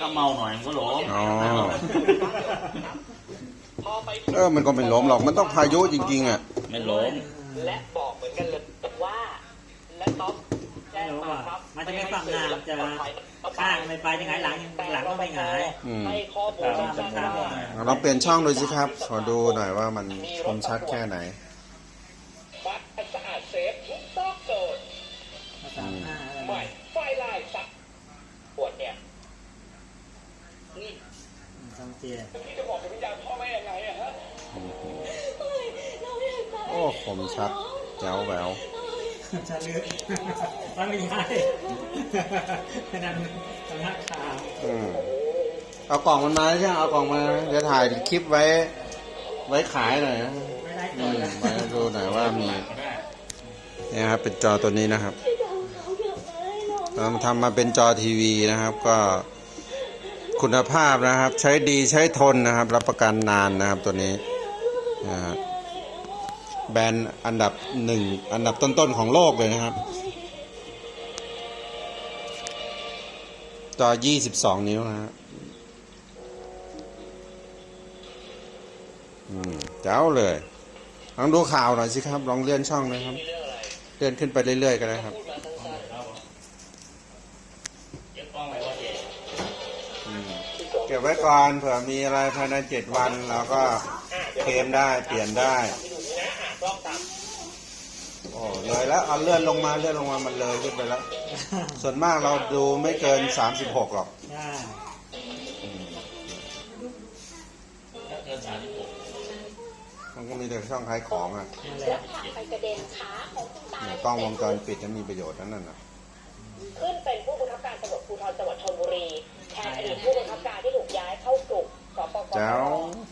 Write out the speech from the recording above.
ถ้าเมาหน่อยมันก็หลงอ๋อ พอไปเออมันก็ไม่ล้มหรอกมันต้องพายุจริงๆอะ ไม่หลงและบอกเหมือนกันเลยว่า และต๊อกแจ้งมาครับมันจะไม่ฝั่งงานจะข้างไม่ไปจะหงายหลังหลังก็ไม่หงายอืม ให้ข้อมูลครับมาว่าลองเปลี่ยนช่องดูสิครับ ขอดูหน่อยว่ามันคมชัดแค่ไหน ทำเจียพี่จะบอกกับวิญญาณพ่อแม่ยังไงอะฮะโอ้คมชัดแจ๋วแหววจะเลือกมันไม่ใช่นั่นทำหน้าขาวอืมเอากล่องมันมาใช่ไหมเอากล่องมาเดี๋ยวถ่ายคลิปไว้ ไว้ขายหน่อยนะไม่ได้อืก่อนมนะไว้ดูหน่อยว่ามีเนี่ยครับ เป็นจอตัวนี้นะครับเราทำมาเป็นจอทีวีนะครับ ก็ คุณภาพนะครับ ใช้ดีใช้ทนนะครับ รับประกันนานนะครับตัวนี้นะฮะแบรนด์อันดับหนึ่งอันดับต้นๆของโลกเลยนะครับจอ22 นิ้วนะฮะอืมเจ้าเลยลองดูข่าวหน่อยสิครับ ลองเลื่อนช่องนะครับ เลื่อนขึ้นไปเรื่อยๆก็ได้ครับ เก็บไว้ก่อนเผื่อมีอะไรภายในเจ็ดวันเราก็เคลมได้เปลี่ยนได้ที่ดูนี่นะอะกล้องตามโอ้เลยแล้วเอาเลื่อนลงมาเลื่อนลงมามันเลยขึ้นไปแล้ว ส่วนมากเราดูไม่เกิน36หรอกได้ถ้าเกินสามสิบหกมันก็มีแต่ช่องขายของอะนั่นแหและละผลักไปกระเด็นขาของคุณตาเนี่ยกล้องวงจรปิดนั้นมีประโยชน์นั่นน่ะ ขึ้นเป็นผู้บังคับการตำรวจภูธรจังหวัดชลบุรีแทนอดีตผู้บังคับการ Down.